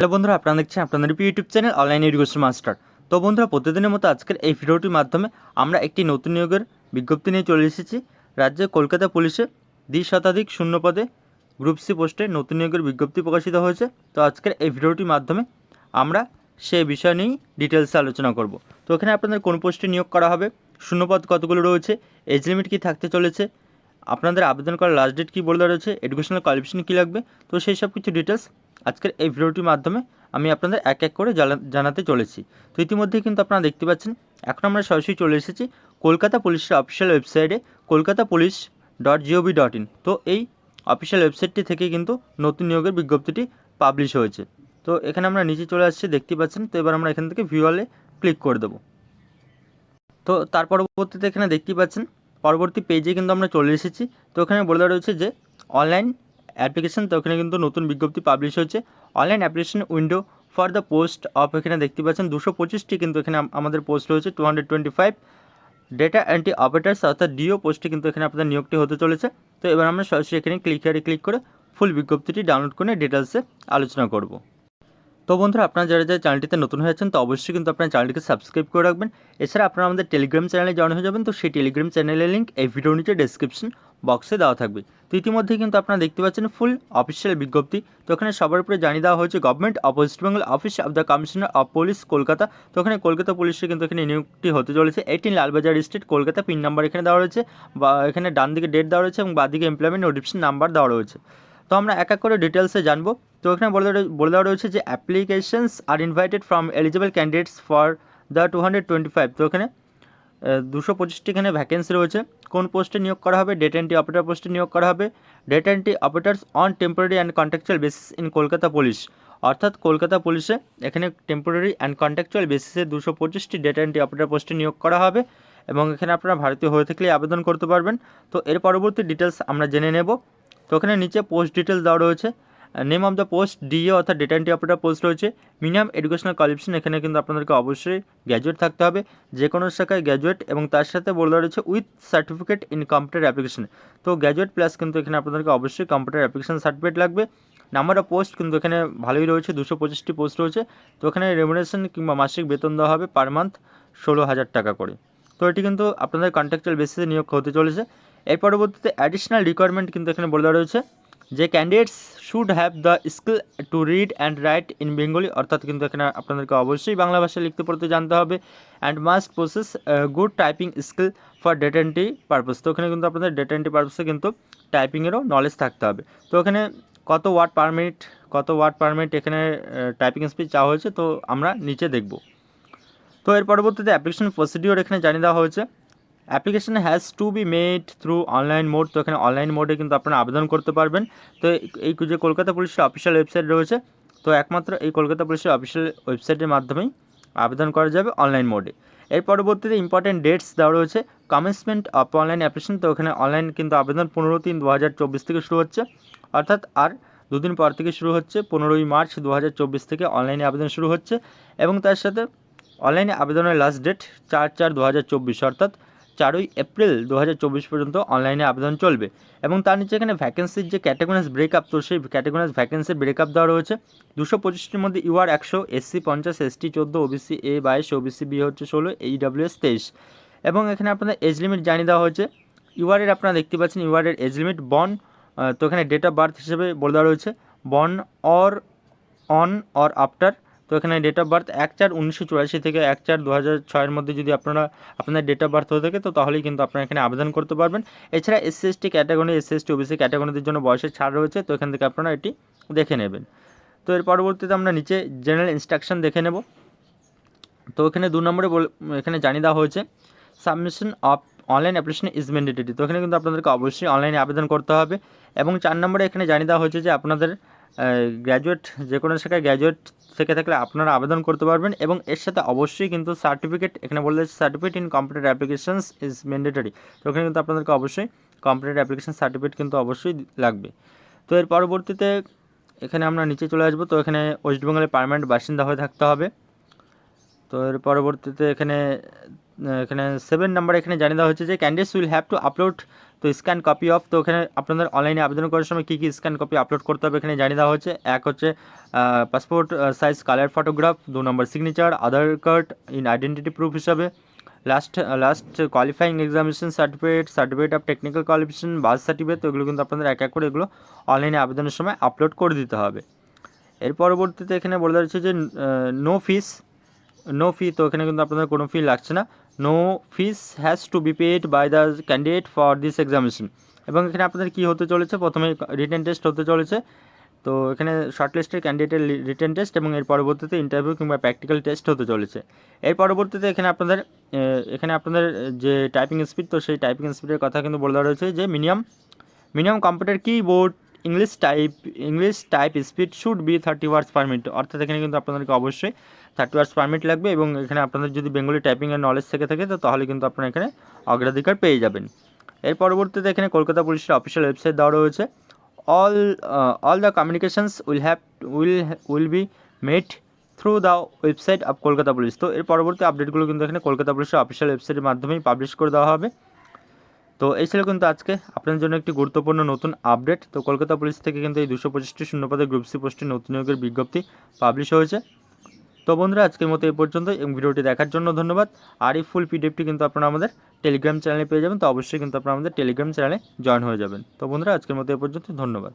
Hello বন্ধুরা, আপনারা দেখছেন আপনাদের YouTube channel online education master. তো বন্ধুরা, প্রতিদিনের মতো আজকের এই ভিডিওটির মাধ্যমে আমরা একটি নতুন নিয়োগের বিজ্ঞপ্তি নিয়ে চলে এসেছি। রাজ্যে কলকাতা পুলিশে দ্বি শতাধিক শূন্য পদে গ্রুপ সি পোস্টে নতুন নিয়োগের বিজ্ঞপ্তি প্রকাশিত হয়েছে। তো আজকের এই ভিডিওটির মাধ্যমে আমরা সেই বিষয় নিয়েই ডিটেলসে আলোচনা করব। তো এখানে আপনাদের কোন পোস্টে নিয়োগ করা হবে, শূন্যপদ কতগুলো রয়েছে, এজ লিমিট কী থাকতে চলেছে, আপনাদের আবেদন করার লাস্ট ডেট কী বলে রয়েছে, এডুকেশনাল কোয়ালিফিকেশন কী লাগবে, তো সেই সব কিছু ডিটেলস আজকের এই ভিডিওটির মাধ্যমে আমি আপনাদের এক এক করে জানা- জানাতে চলেছি। তো ইতিমধ্যে কিন্তু আপনারা দেখতে পাচ্ছেন, এখন আমরা সরাসরি চলে এসেছি কলকাতা পুলিশের অফিসিয়াল ওয়েবসাইটে Kolkata police dot G O V dot in তো এই অফিসিয়াল ওয়েবসাইটটি থেকে কিন্তু নতুন নিয়োগের বিজ্ঞপ্তিটি পাবলিশ হয়েছে। তো এখানে আমরা নিচে চলে আসছি, দেখতে পাচ্ছেন, তো এবার আমরা এখান থেকে ভিউয়ালে ক্লিক করে দেবো। তো তার পরবর্তীতে এখানে দেখতেই পাচ্ছেন, পরবর্তী পেজে কিন্তু আমরা চলে এসেছি। তো এখানে বলে দেওয়া রয়েছে যে অনলাইন অ্যাপ্লিকেশন তো এখানে কিন্তু নতুন বিজ্ঞপ্তি পাবলিশ হয়েছে। Online application window for the post of এখানে দেখতে পাচ্ছেন, দুশো পঁচিশটি কিন্তু এখানে আমাদের পোস্ট রয়েছে two hundred twenty five data entry operators অর্থাৎ ডিও পোস্টে কিন্তু এখানে আপনাদের নিয়োগটি হতে চলেছে। তো এবার আমরা সরাসরি এখানে ক্লিক করে ক্লিক করে ফুল বিজ্ঞপ্তিটি ডাউনলোড করে ডিটেলসে আলোচনা করব। তো বন্ধুরা, আপনারা যারা যারা চ্যানেলটিতে নতুন হয়েছেন তো অবশ্যই কিন্তু আপনার চ্যানেলটিকে সাবস্ক্রাইব করে রাখবেন। এছাড়া আপনারা আমাদের টেলিগ্রাম চ্যানেলে জয়েন হয়ে যাবেন, তো সেই টেলিগ্রাম চ্যানেলের লিঙ্ক এই ভিডিওর নিচে ডেসক্রিপশন বক্সে দেওয়া থাকবে। তো ইতিমধ্যে কিন্তু আপনারা দেখতে পাচ্ছেন ফুল অফিসিয়াল বিজ্ঞপ্তি। তো ওখানে সবার উপরে জানিয়ে দেওয়া হয়েছে government of West Bengal office of the commissioner of police Kolkata তো ওখানে কলকাতা পুলিশের কিন্তু এখানে নিয়োগটি হতে চলেছে। Eighteen Lalbazar street Kolkata pin number এখানে দেওয়া রয়েছে। বা এখানে ডান দিকে ডেট দেওয়া রয়েছে এবং বাদিকে এমপ্লয়মেন্ট নোটিফিকেশন নাম্বার দেওয়া রয়েছে। তো আমরা এক এক করে ডিটেলসে জানব। তো এখানে বলে দেওয়া- বলে দেওয়া রয়েছে যে applications are invited from eligible candidates for the two hundred twenty five তো এখানে দুশো পঁচিশটি এখানে ভ্যাকেন্সি রয়েছে। কোন পোস্টে নিয়োগ করা হবে? ডেটা এন্ট্রি অপারেটর পোস্টে নিয়োগ করা হবে। Data entry operators on temporary and contractual basis in Kolkata police অর্থাৎ কলকাতা পুলিশে এখানে টেম্পোরারি অ্যান্ড কন্ট্রাকচুয়াল বেসিসে দুশো পঁচিশটি ডেটা এন্ট্রি অপারেটর পোস্টে নিয়োগ করা হবে এবং এখানে আপনারা ভারতীয় হয়ে থাকলে আবেদন করতে পারবেন। তো এর পরবর্তী ডিটেলস আমরা জেনে নেব। তো এখানে নিচে পোস্ট ডিটেলস দেওয়া রয়েছে। Name of the post DA অর্থাৎ ডেটা এন্ট্রি অপারেটর পোস্ট রয়েছে। মিনিমাম এডুকেশনাল কোয়ালিফিকেশন এখানে কিন্তু আপনাদেরকে অবশ্যই গ্র্যাজুয়েট থাকতে হবে। যে কোনো শাখায় গ্র্যাজুয়েট এবং তার সাথে বলে দেওয়া রয়েছে with certificate in computer application তো গ্র্যাজুয়েট প্লাস কিন্তু এখানে আপনাদেরকে অবশ্যই কম্পিউটার অ্যাপ্লিকেশন সার্টিফিকেট লাগবে। নাম্বার অফ পোস্ট কিন্তু এখানে ভালোই রয়েছে, দুশো পঁচিশটি পোস্ট রয়েছে। তো এখানে রেমুনেশন কিংবা মাসিক বেতন দেওয়া হবে পার মান্থ ষোলো হাজার টাকা করে। তো এটি কিন্তু আপনাদের কন্ট্রাকচুয়াল বেসিসে নিয়োগ হতে চলেছে। এর পরবর্তীতে অ্যাডিশনাল রিকোয়ারমেন্ট কিন্তু এখানে বলে দেওয়া রয়েছে। যে candidates should have the skill to read and write in Bengali অর্থাৎ কিন্তু এখানে আপনাদেরকে অবশ্যই বাংলা ভাষা লিখতে পড়তে জানতে হবে and must possess good typing skill for data entry purpose তো ওখানে কিন্তু আপনাদের ডেটা এন্ট্রি পারপাসে কিন্তু টাইপিংয়েরও নলেজ থাকতে হবে। তো এখানে কত ওয়ার্ড পার মিনিট কত ওয়ার্ড পার মিনিট এখানে টাইপিং স্পিড চাওয়া হয়েছে, তো আমরা নিচে দেখব। তো এর পরবর্তীতে অ্যাপ্লিকেশন প্রসিডিওর এখানে জানিয়ে দেওয়া হয়েছে। Application has to be made through online mode তো এখানে অনলাইন মোডে কিন্তু আপনারা আবেদন করতে পারবেন। তো এই যে কলকাতা পুলিশের অফিসিয়াল ওয়েবসাইট রয়েছে, তো একমাত্র এই কলকাতা পুলিশের অফিসিয়াল ওয়েবসাইটের মাধ্যমেই আবেদন করা যাবে অনলাইন মোডে এর পরবর্তীতে ইম্পর্টেন্ট ডেটস দেওয়া রয়েছে কমেন্সমেন্ট অফ অনলাইন অ্যাপ্লিকেশন তো এখানে অনলাইন কিন্তু আবেদন পনেরো তিন দু হাজার চব্বিশ থেকে শুরু হচ্ছে, অর্থাৎ আর দুদিন পর থেকে শুরু হচ্ছে, পনেরোই মার্চ দু হাজার চব্বিশ থেকে অনলাইনে আবেদন শুরু হচ্ছে। এবং তার সাথে অনলাইনে আবেদনের লাস্ট ডেট চার চার দু হাজার চব্বিশ, অর্থাৎ চারই এপ্রিল দু হাজার চব্বিশ পর্যন্ত অনলাইনে আবেদন চলবে। এবং তার নিচে এখানে ভ্যাকেন্সির যে ক্যাটাগরিজ ব্রেকআপ তো সেই ক্যাটাগরিজ ভ্যাকেন্সির ব্রেকআপ দেওয়া রয়েছে। দুশো পঁচিশটির মধ্যে ইউআর একশো এসসি পঞ্চাশ এসটি চোদ্দ ওবিসি এ বাইশ ওবিসি বি হচ্ছে ষোলো এইডাব্লিউএস তেইশ। এবং এখানে আপনাদের এজ লিমিট জানিয়ে দেওয়া হয়েছে। ইউআরের আপনারা দেখতে পাচ্ছেন ইউআরের এজ লিমিট বন তো এখানে ডেট অফ বার্থ হিসেবে বলে দেওয়া রয়েছে। বন অর অন অর আফটার তো এখানে ডেট অফ বার্থ এক চার উনিশশো চুরাশি থেকে এক চার দু হাজার ছয়ের মধ্যে যদি আপনারা আপনার ডেট অফ বার্থ হয়ে থাকে, তো তাহলেই কিন্তু আপনারা এখানে আবেদন করতে পারবেন। এছাড়া SC ST category SC ST OBC ক্যাটাগরিদের জন্য বয়সের ছাড় রয়েছে, তো এখান থেকে আপনারা এটি দেখে নেবেন। তো এর পরবর্তীতে আমরা নিচে জেনারেল ইনস্ট্রাকশন দেখে নেব। তো এখানে দু নম্বরে এখানে জানিয়ে দেওয়া হয়েছে submission of online application is mandatory তো এখানে কিন্তু আপনাদেরকে অবশ্যই অনলাইনে আবেদন করতে হবে। এবং চার নম্বরে এখানে জানিয়ে দেওয়া হয়েছে যে আপনাদের গ্র্যাজুয়েট যে কোনো শাখায় গ্র্যাজুয়েট থেকে থাকলে আপনারা আবেদন করতে পারবেন এবং এর সাথে অবশ্যই কিন্তু সার্টিফিকেট এখানে বলে certificate in computer applications is mandatory তো এখানে কিন্তু আপনাদেরকে অবশ্যই কম্পিউটার অ্যাপ্লিকেশন সার্টিফিকেট কিন্তু অবশ্যই লাগবে। তো এর পরবর্তীতে এখানে আমরা নিচে চলে আসব। তো এখানে ওয়েস্ট বেঙ্গলের পারমানেন্ট বাসিন্দা হয়ে থাকতে হবে। তো এর পরবর্তীতে এখানে এখানে সেভেন নাম্বার এখানে জানিয়ে দেওয়া হচ্ছে যে candidates will have to upload তো স্ক্যান কপি অফ তো এখানে আপনাদের অনলাইনে আবেদন করার সময় কী কী স্ক্যান কপি আপলোড করতে হবে এখানে জানিয়ে দেওয়া হচ্ছে এক হচ্ছে পাসপোর্ট সাইজ কালার ফটোগ্রাফ দু নম্বর signature Aadhaar card in identity proof হিসাবে। Last last qualifying examination certificate certificate of technical qualification birth certificate তো এগুলো কিন্তু আপনাদের এক এক করে এগুলো অনলাইনে আবেদনের সময় আপলোড করে দিতে হবে। এর পরবর্তীতে এখানে বলে দেওয়া হচ্ছে যে নো ফিস নো ফি তো এখানে কিন্তু আপনাদের কোনো ফি লাগছে না। No fees has to be paid by the candidate for this examination এবং এখানে আপনাদের কী হতে চলেছে? প্রথমে রিটেন টেস্ট হতে চলেছে। তো এখানে শর্ট লিস্টের ক্যান্ডিডেটের রিটেন টেস্ট এবং এর পরবর্তীতে ইন্টারভিউ কিংবা প্র্যাকটিক্যাল টেস্ট হতে চলেছে। এর পরবর্তীতে এখানে আপনাদের এখানে আপনাদের যে টাইপিং স্পিড তো সেই টাইপিং স্পিডের কথা কিন্তু বলে দেওয়া রয়েছে যে minimum minimum computer keyboard English type English type speed should be thirty words per minute অর্থাৎ এখানে কিন্তু আপনাদেরকে অবশ্যই থার্টি ওয়ার্ডস পার মিনিট লাগবে এবং এখানে আপনাদের যদি বেঙ্গলি টাইপিংয়ের নলেজ থেকে থাকে, তো তাহলে কিন্তু আপনারা এখানে অগ্রাধিকার পেয়ে যাবেন। এর পরবর্তীতে এখানে কলকাতা পুলিশের অফিসিয়াল ওয়েবসাইট দেওয়া রয়েছে। All all the communications will have will will be made through the website of Kolkata police তো এর পরবর্তী আপডেটগুলো কিন্তু এখানে কলকাতা পুলিশের অফিসিয়াল ওয়েবসাইটের মাধ্যমেই পাবলিশ করে দেওয়া হবে। তো এই ছিল কিন্তু আজকে আপনাদের জন্য একটি গুরুত্বপূর্ণ নতুন আপডেট তো কলকাতা পুলিশ থেকে কিন্তু এই দুশো পঁচিশটি শূন্যপদের গ্রুপ সি পোস্টে নতুন নিয়োগের বিজ্ঞপ্তি পাবলিশ হয়েছে। তো বন্ধুরা, আজকের মতো এই পর্যন্ত এবং ভিডিওটি দেখার জন্য ধন্যবাদ। আর এই ফুল পিডিএফটি কিন্তু আপনারা আমাদের টেলিগ্রাম চ্যানেলে পেয়ে যাবেন। তো অবশ্যই কিন্তু আপনারা আমাদের টেলিগ্রাম চ্যানেলে জয়েন হয়ে যাবেন। তো বন্ধুরা, আজকের মতো এই পর্যন্ত ধন্যবাদ।